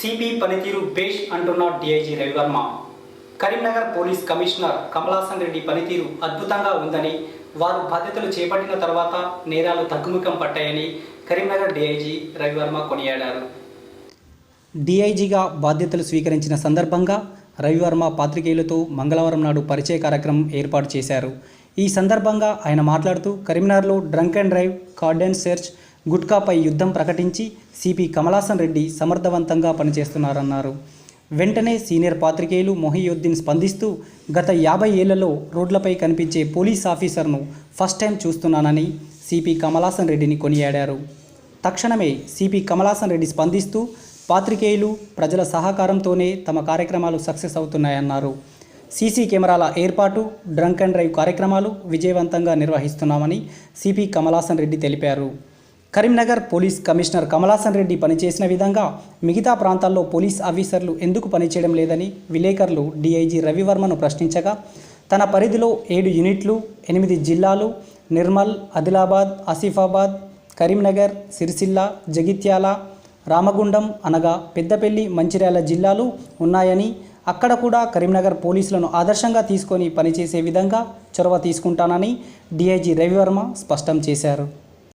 CP పనితీరు బేష్ అంటున్న DIG Ravi Varma Karimnagar police commissioner Kamalasan Reddy పనితీరు అద్భుతంగా ఉందని వారు బాధ్యతలు చేపట్టిన తర్వాత నేరాలు తగ్గుముఖం పట్టాయని కరీంనగర్ డిఐజీ రవివర్మ కొనియాడారు. డిఐజీగా బాధ్యతలు స్వీకరించిన సందర్భంగా రవివర్మ పాత్రికేయులతో మంగళవారం నాడు పరిచయ కార్యక్రమం ఏర్పాటు చేశారు. ఈ సందర్భంగా ఆయన మాట్లాడుతూ కరీంనగర్లో drunk and drive cordon search గుట్కాపై యుద్ధం ప్రకటించి సిపి కమలాసన్ రెడ్డి సమర్థవంతంగా పనిచేస్తున్నారన్నారు. వెంటనే సీనియర్ పాత్రికేయులు మొహియుద్దీన్ స్పందిస్తూ గత యాభై ఏళ్ళలో రోడ్లపై కనిపించే పోలీస్ ఆఫీసర్ను ఫస్ట్ టైం చూస్తున్నానని సిపి కమలాసన్ రెడ్డిని కొనియాడారు. తక్షణమే సిపి కమలాసన్ రెడ్డి స్పందిస్తూ పాత్రికేయులు ప్రజల సహకారంతోనే తమ కార్యక్రమాలు సక్సెస్ అవుతున్నాయన్నారు. సీసీ కెమెరాల ఏర్పాటు డ్రంక్ అండ్ డ్రైవ్ కార్యక్రమాలు విజయవంతంగా నిర్వహిస్తున్నామని సిపి కమలాసన్ రెడ్డి తెలిపారు. కరీంనగర్ పోలీస్ కమిషనర్ కమలాసన్ రెడ్డి పనిచేసిన విధంగా మిగతా ప్రాంతాల్లో పోలీస్ ఆఫీసర్లు ఎందుకు పనిచేయడం లేదని విలేకరులు డీఐజీ రవివర్మను ప్రశ్నించగా తన పరిధిలో ఏడు యూనిట్లు ఎనిమిది జిల్లాలు నిర్మల్ ఆదిలాబాద్ ఆసిఫాబాద్ కరీంనగర్ సిరిసిల్ల జగిత్యాల రామగుండం అనగా పెద్దపల్లి మంచిర్యాల జిల్లాలు ఉన్నాయని అక్కడ కూడా కరీంనగర్ పోలీసులను ఆదర్శంగా తీసుకొని పనిచేసే విధంగా చొరవ తీసుకుంటానని డీఐజీ రవివర్మ స్పష్టం చేశారు.